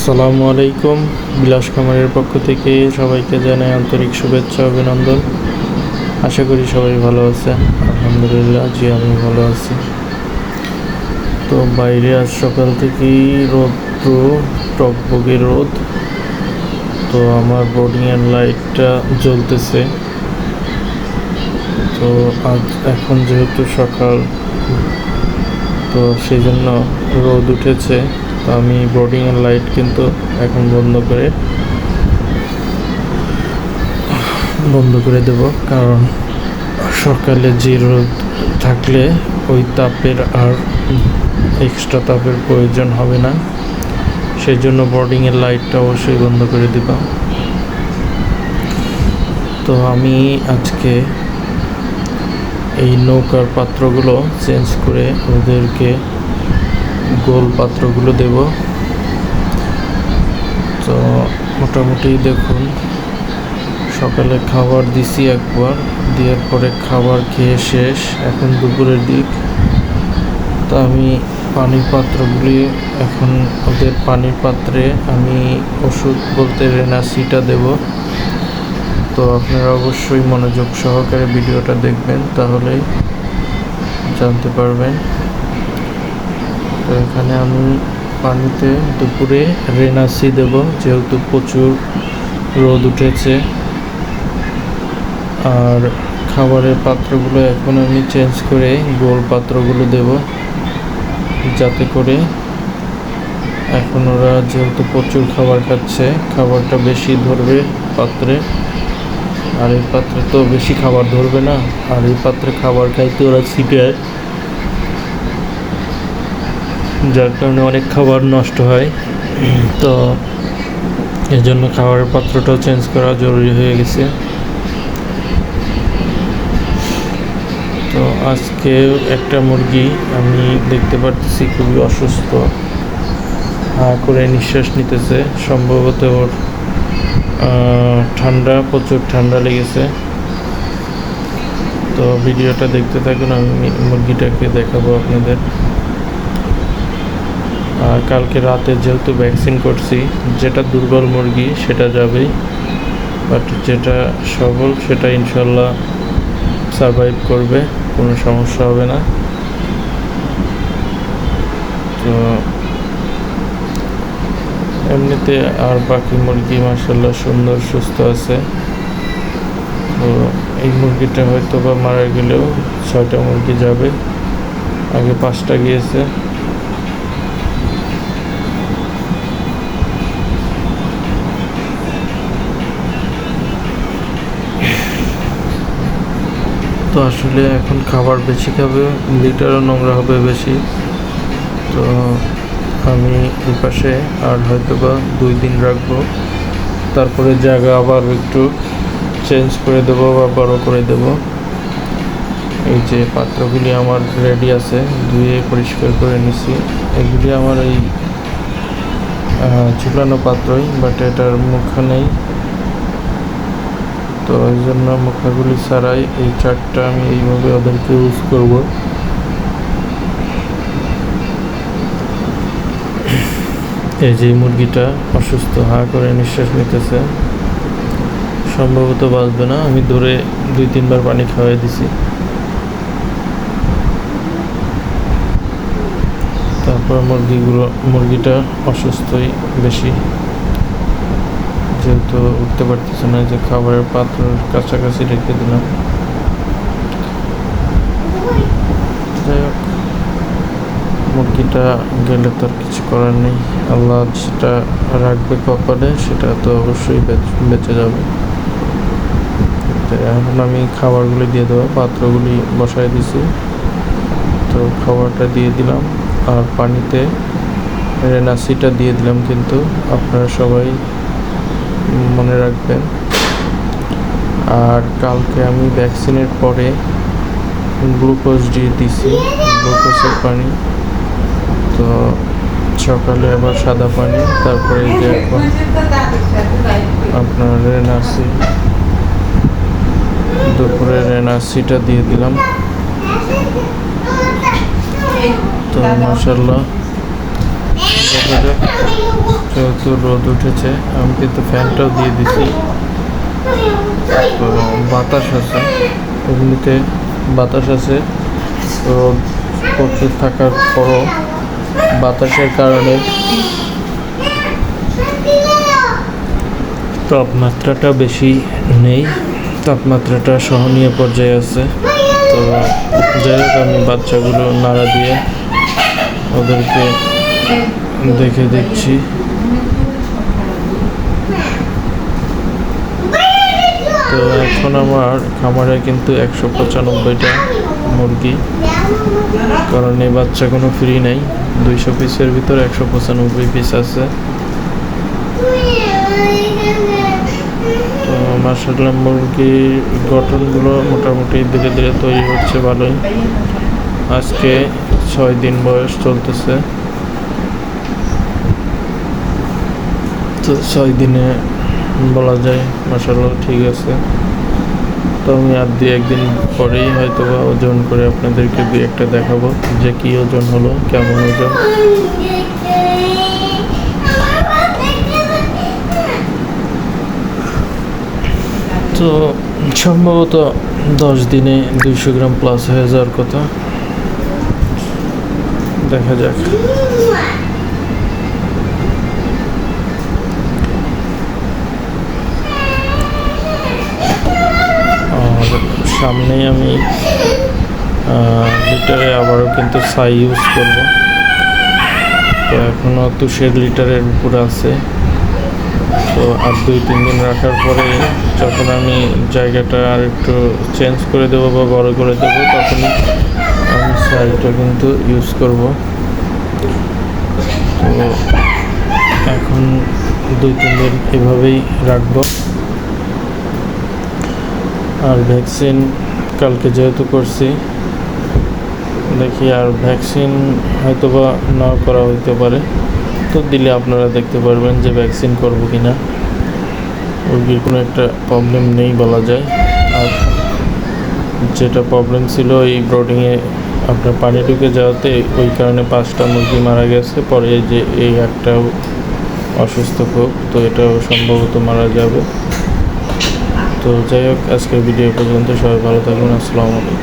আসসালামু আলাইকুম। বিলাস খামারের পক্ষ থেকে সবাইকে জানাই আন্তরিক শুভেচ্ছা, অভিনন্দন। আশা করি সবাই ভালো আছে। আলহামদুলিল্লাহ, জি, আমি ভালো আছি। তো বাইরে আজ সকাল থেকেই রৌদ্র টকবগে রোদ। তো আমার বোর্ডিংয়ের লাইটটা জ্বলতেছে। তো আজ এখন যেহেতু সকাল, তো সেই জন্য রোদ উঠেছে। আমি বোর্ডিংয়ের লাইট কিন্তু এখন বন্ধ করে বন্ধ করে দেব, কারণ সকালে যে রোদ থাকলে ওই তাপের আর এক্সট্রা তাপের প্রয়োজন হবে না। সেই জন্য বোর্ডিংয়ের লাইটটা অবশ্যই বন্ধ করে দেব। তো আমি আজকে এই নৌকার পাত্রগুলো চেঞ্জ করে ওদেরকে গোল পাত্রগুলো দেব। তো মোটামুটি দেখুন, সকালে খাবার দিছি একবার, দেওয়ার পরে খাবার খেয়ে শেষ, এখন দুপুরের দিক। তো আমি পানির পাত্রগুলি এখন ওদের পানির পাত্রে আমি ওষুধ বলতে রেনাসিটা দেব। তো আপনারা অবশ্যই মনোযোগ সহকারে ভিডিওটা দেখবেন, তাহলেই জানতে পারবেন। তো এখানে আমি পানিতে দুপুরে রেনাসি দেব, যেহেতু প্রচুর রোদ উঠেছে। আর খাবারের পাত্রগুলো এখন আমি চেঞ্জ করে গোল পাত্রগুলো দেব, যাতে করে এখন ওরা যেহেতু প্রচুর খাবার খাচ্ছে, খাবারটা বেশি ধরবে পাত্রে। আর এই পাত্রে তো বেশি খাবার ধরবে না, আর এই পাত্রে খাবার খাইতে ওরা ছিটায় যার কারণে অনেক খাবার নষ্ট হয়। তো এই জন্য খাবারের পাত্রটাও চেঞ্জ করা জরুরি হয়ে গেছে। তো আজকে একটা মুরগি আমি দেখতে পারতেছি খুবই অসুস্থ। হা করে নিঃশ্বাস নিতেছে। সম্ভবত ওর ঠান্ডা, প্রচুর ঠান্ডা লেগেছে। তো ভিডিওটা দেখতে থাকুন, আমি মুরগিটাকে দেখাবো আপনাদের। আর কালকে রাতে যেহেতু ভ্যাকসিন করছি, যেটা দুর্বল মুরগি সেটা যাবেই। বাট যেটা সবল, সেটা ইনশাল্লাহ সারভাইভ করবে, কোনো সমস্যা হবে না। তো এমনিতে আর বাকি মুরগি মাসাল্লাহ সুন্দর, সুস্থ আছে। তো এই মুরগিটা হয়তো বা মারা গেলেও ছয়টা মুরগি যাবে। আগে পাঁচটা গিয়েছে। তো আসলে এখন খাবার বেশি খাবে, লিটারও নোংরা হবে বেশি। তো আমি এই পাশে আর হয়তো বা দুই দিন রাখব। তারপরে জায়গা আবার একটু চেঞ্জ করে দেবো বা বড় করে দেব। এই যে পাত্রগুলি আমার রেডি আছে, ধুয়ে পরিষ্কার করে নিছি। এগুলি আমার এই ঝুলানো পাত্রই বাট এটার মুখা নেই। তো এই জন্য মুখাগুলি ছাড়াই এই চারটা আমি এইভাবে ওদেরকে ইউজ করব। এই যে মুরগিটা অসুস্থ, হা করে নিঃশ্বাস নিতেছে। সম্ভবত বাঁচবে না, আমি ধরে দুই, তিনবার পানি খাওয়াই দিছি। তারপর মুরগিগুলো, মুরগিটা অসুস্থই বেশি। যেহেতু উঠতে পারতেছে না, যে খাবারের পাত্র কাছাকাছি রেখে দিলাম। যাই হোক, মুরগিটা গেলে তো আর কিছু করার নেই। আল্লাহ যেটা রাখবে কপালে, সেটা তো অবশ্যই বেঁচে যাবে। এখন আমি খাবারগুলি দিয়ে দেবো, পাত্রগুলি বসাই দিছি। তো খাবারটা দিয়ে দিলাম, আর পানিতে রেনাসিটা দিয়ে দিলাম কিন্তু। আপনারা সবাই মনে রাখবেন। আর কালকে আমি ভ্যাকসিনের পরে গ্লুকোজ দিয়ে দিছি গ্লুকোজের পানি। তো সকালে আবার সাদা পানি, তারপরে যে আপনার রেনাসি দুপুরে রেনাসিটা দিয়ে দিলাম। তো মাসাল্লাহ দেখা যাক যেহেতু রোদ উঠেছে, আমি কিন্তু ফ্যানটাও দিয়ে দিছি। বাতাস আছে এগুলিতে বাতাস আছে রোদ প্রচুর থাকার পরও বাতাসের কারণে। তাপমাত্রাটা বেশি নেই, তাপমাত্রাটা সহনীয় পর্যায়ে আছে। তো যাই হোক, আমি বাচ্চাগুলো নাড়া দিয়ে ওদেরকে দেখে দেখছি তো এখন আমার খামারে কিন্তু একশো পঁচানব্বইটা মুরগি। কারণ এই বাচ্চা কোনো ফ্রি নেই। দুইশো পিসের ভিতর একশো পঁচানব্বই পিস আছে। তো মার্শাল্লাহ মুরগির গঠনগুলো মোটামুটি ধীরে ধীরে তৈরি হচ্ছে ভালোই। আজকে ছয় দিন বয়স চলতেছে। তো ছয় দিনে বলা যায় মাসাল্লাহ ঠিক আছে। তো আমি আর দুই একদিন পরেই হয়তো বা ওজন করে আপনাদেরকে দুই একটা দেখাবো যে কি ওজন হলো, কেমন ওজন। তো সম্ভবত দশ দিনে দুইশো গ্রাম প্লাস হয়ে যাওয়ার কথা। দেখা যাক আর সামনেই আমি লিটারে আবারও কিন্তু সাই ইউজ করব। তো এখনও তুষের লিটারের উপর আছে। তো আর দুই, তিন দিন রাখার পরে যখন আমি জায়গাটা আর একটু চেঞ্জ করে দেবো বা বড় করে দেবো তখন আমি সাইটা কিন্তু ইউজ করব। তো এখন দুই, তিন দিন এভাবেই রাখব। আর ভ্যাকসিন কালকে যেহেতু করছি, দেখি আর ভ্যাকসিন হয়তো বা নাও করা হইতে পারে। তো দিলে আপনারা দেখতে পারবেন যে ভ্যাকসিন করব কি না মুরগির কোনো একটা প্রবলেম নেই বলা যায়। আর যেটা প্রবলেম ছিল এই ব্রোডিংয়ে আপনার পানি ঢুকে যাওয়াতে ওই কারণে পাঁচটা মুরগি মারা গেছে। পরে যে এই একটা অসুস্থ খুব তো এটাও সম্ভবত মারা যাবে। তো যাই হোক আজকের ভিডিও পর্যন্ত সবাই ভালো থাকবেন আসসালামু আলাইকুম।